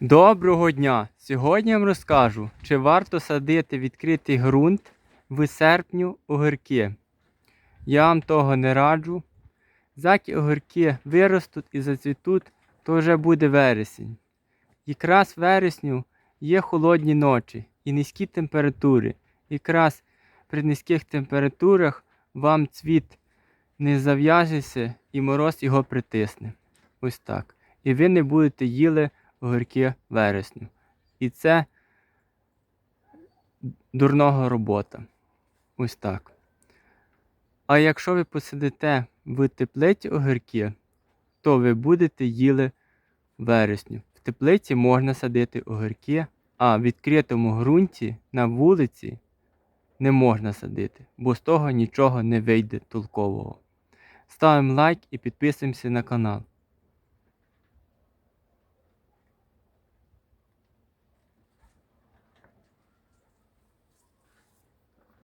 Доброго дня! Сьогодні я вам розкажу, чи варто садити відкритий ґрунт в серпню огірки. Я вам того не раджу. Заки огірки виростуть і зацвітуть, то вже буде вересень. Якраз вересню є холодні ночі і низькі температури. Якраз при низьких температурах вам цвіт не зав'яжеться і мороз його притисне. Ось так. І ви не будете їли огірки вересню. І це дурного робота. Ось так. А якщо ви посадите в теплиці огірки, то ви будете їли вересню. В теплиці можна садити огірки, а в відкритому ґрунті на вулиці не можна садити, бо з того нічого не вийде толкового. Ставимо лайк і підписуємося на канал.